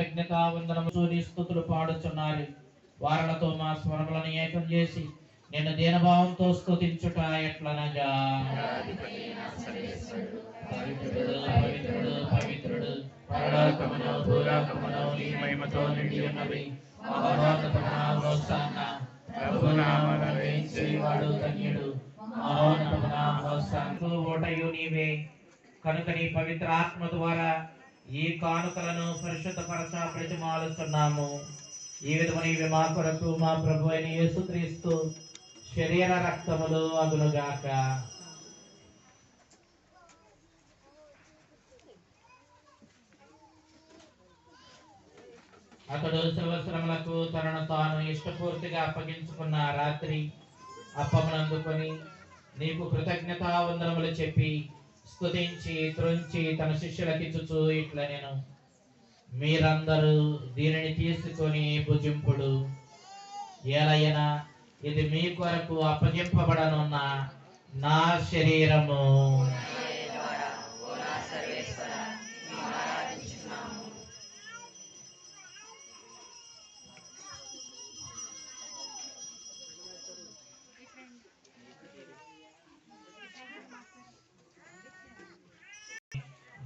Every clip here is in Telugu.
కృతజ్ఞత వందనము స్థుతులు పాడుచున్నారు వారలతో మా స్వరములను ఏకం చేసి నిన్ను దీనభావంతో స్థుతించుట ఎట్లనగా? పవిత్రుడు పవిత్రుడు పవిత్రుడు పరలోకమును భూలోకమును నీ మహిమతో నిండి ఉన్నవి. మహోన్నతమున హోసాన్న ప్రభు వేయించేవాడు ధన్యుడు. మహోన్నతమున ఓటయు నీవే. కనుక నీ పవిత్ర ఆత్మ ద్వారా ఈ కానుకలను పరిశుద్ధపరచ ప్రతిమాలుస్తున్నాము. ఈ విధమున ఇవి మా కొరకు మా ప్రభు అయిన యేసుక్రీస్తు శరీర రక్తములు అగులుగాక అతడు సంవత్సరములకు తనను తాను ఇష్టపూర్తిగా అప్పగించుకున్న రాత్రి అప్పమునందుకొని నీకు కృతజ్ఞతా వందనములు చెప్పి స్థుతించి త్రుంచి తన శిష్యులకి శిష్యులకిచ్చుచు ఇట్లా నేను మీరందరూ దీనిని తీసుకొని భుజింపుడు. ఏలయన ఇది మీ కొరకు అప్పగింపబడనున్న నా శరీరము.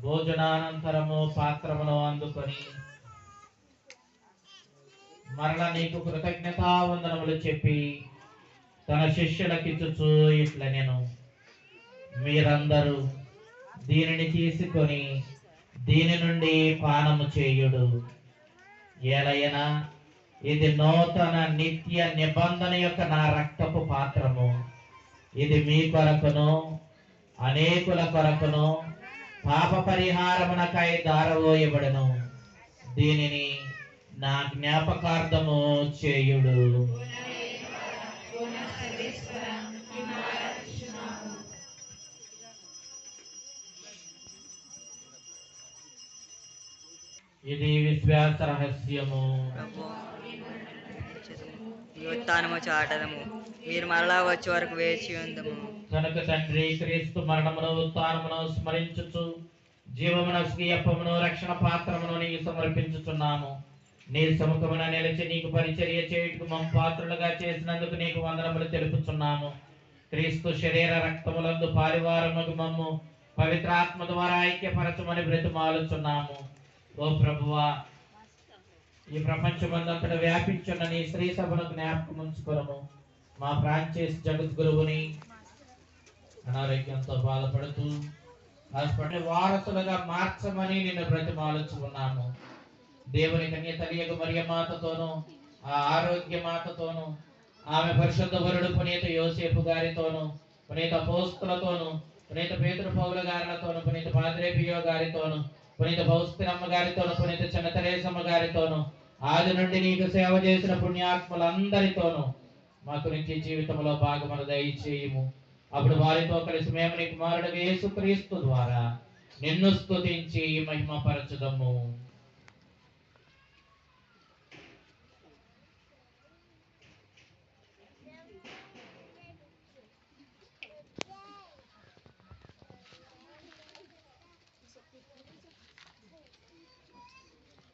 భోజనానంతరము పాత్రమును అందుకొని మరల నీకు కృతజ్ఞతా వందనములు చెప్పి తన శిష్యులకిచ్చుచు ఇట్లా నేను మీరందరూ దీనిని తీసుకొని దీని నుండి పానము చేయుడు. ఏలయనా ఇది నూతన నిత్య నిబంధన యొక్క నా రక్తపు పాత్రము. ఇది మీ కొరకును అనేకుల కొరకును పాప పరిహారమునకై దారవోయబడను దీనిని నా జ్ఞాపకార్థము చేయుడు. ఇది విశ్వాస రహస్యము. ఈ ఉత్థానము చాటదము. మీరు మరలా వచ్చే వరకు వేచి ఉందము. కనుక తండ్రి క్రీస్తు మరణమును ఉత్తానమును స్మరించుచు జీవమున స్వీయప్పమును రక్షణ పాత్రమును నీకు సమర్పించుచున్నాము. నీ సముఖమున నిలిచి నీకు పరిచర్య చేయుటకు మమ్మ పాత్రులుగా చేసినందుకు నీకు వందనములు తెలుపుచున్నాము. క్రీస్తు శరీర రక్తములందు పారివారముకు మమ్ము పవిత్రాత్మ ద్వారా ఐక్యపరచమని బ్రతిమాలుచున్నాము. ఓ ప్రభువా ఈ ప్రపంచమందంతటా వ్యాపించున్న నీ స్త్రీ సభను జ్ఞాపకం ఉంచుకురము మా ఫ్రాంచైజ్ జగద్గురువుని అనారోగ్యంతో బాధపడుతూ హాస్పిటల్ వారసులుగా మార్చమని నిన్ను బ్రతిమాలుచుకున్నాము దేవుని కన్య మర్య మాతతోనూ ఆ ఆరోగ్య మాతతోనూ ఆమె పరిశుద్ధ వరుడు పునీత యోసేపు గారితోనూ పునీత పోస్తులతోనూ పునీత పేతురు పౌల గారితోనూ పునీత పాద్రేపియో గారితోనూ పునీత భౌస్తిరమ్మ గారితోను పునీత చిన్నతరేసమ్మ గారితోను ఆది నుండి నీకు సేవ చేసిన పుణ్యాత్ములందరితోనూ మాకు నిత్య జీవితంలో భాగమును దయచేయము. అప్పుడు వారితో కలిసి మేము నీ కుమారుడు యేసుక్రీస్తు ద్వారా నిన్ను స్తుతించి మహిమపరచుదము.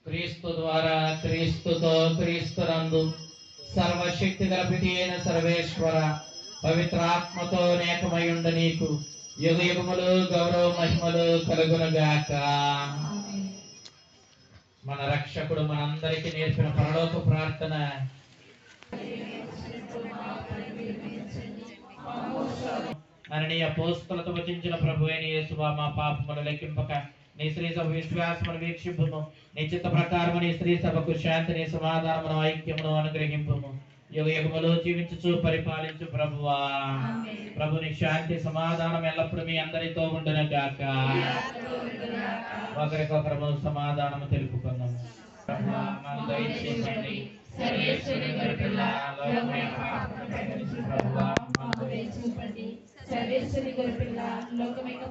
క్రీస్తు ద్వారా క్రీస్తుతో క్రీస్తునందు సర్వశక్తి గలపితి అయిన సర్వేశ్వర పవిత్రాత్మతో నేకమయుండ నీకు యుగ యుగములు గౌరవ మహిమలు కలుగునగాక. మన రక్షకుడు మనందరికీ నేర్పిన పరలోక ప్రార్థన. మరణీయ పోస్తులతో వచించిన ప్రభు అయిన యేసువా మా పాపములు లెక్కింపక నీ శ్రీ సభ విశ్వాసమును వీక్షింపుము. నీ చిత్త ప్రకారము నీ స్త్రీ సభకు శాంతిని సమాధానమును ఐక్యమును అనుగ్రహింపుము. యుగ యుగములో జీవించుచు పరిపాలించు ప్రభువా. ప్రభుని శాంతి సమాధానం ఎల్లప్పుడూ మీ అందరితో ఉండును గాక ఒకరికొకరము సమాధానము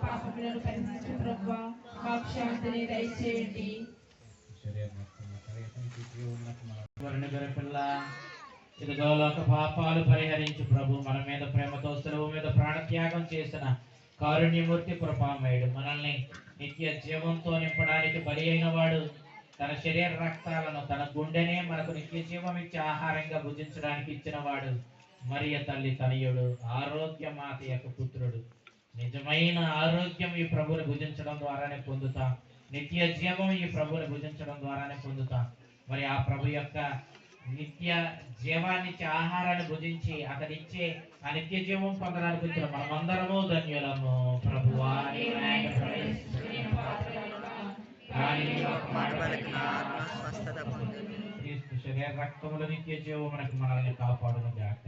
పాపములను పరిహరించు ప్రభువా, దయచేయండి. పరిహరించు ప్రభు ఇదిగో లోక పాపాలు పరిహరించు ప్రభు. మన మీద ప్రేమతో సెలవు మీద ప్రాణత్యాగం చేసిన కారుణ్యమూర్తి కృపామయుడు. మనల్ని నిత్య జీవంతో నింపడానికి బలి అయిన వాడు తన శరీర రక్తాలను తన గుండెనే మనకు నిత్య జీవం ఇచ్చి ఆహారంగా భుజించడానికి ఇచ్చిన వాడు మరియ తల్లి తనయుడు ఆరోగ్య మాత యొక్క పుత్రుడు. నిజమైన ఆరోగ్యం ఈ ప్రభుని భుజించడం ద్వారానే పొందుతాం. నిత్య జీవం ఈ ప్రభుని భుజించడం ద్వారానే పొందుతాం. మరి ఆ ప్రభు యొక్క నిత్య జీవాన్నిచ్చే ఆహారాన్ని భుజించి అతనిచ్చే ఆ నిత్య జీవం పొందడానికి వచ్చిన మనమందరము ధన్యులము. ప్రభువా క్రీస్తు శరీర రక్తముల నిత్య జీవం మనకు మనల్ని కాపాడును గాక.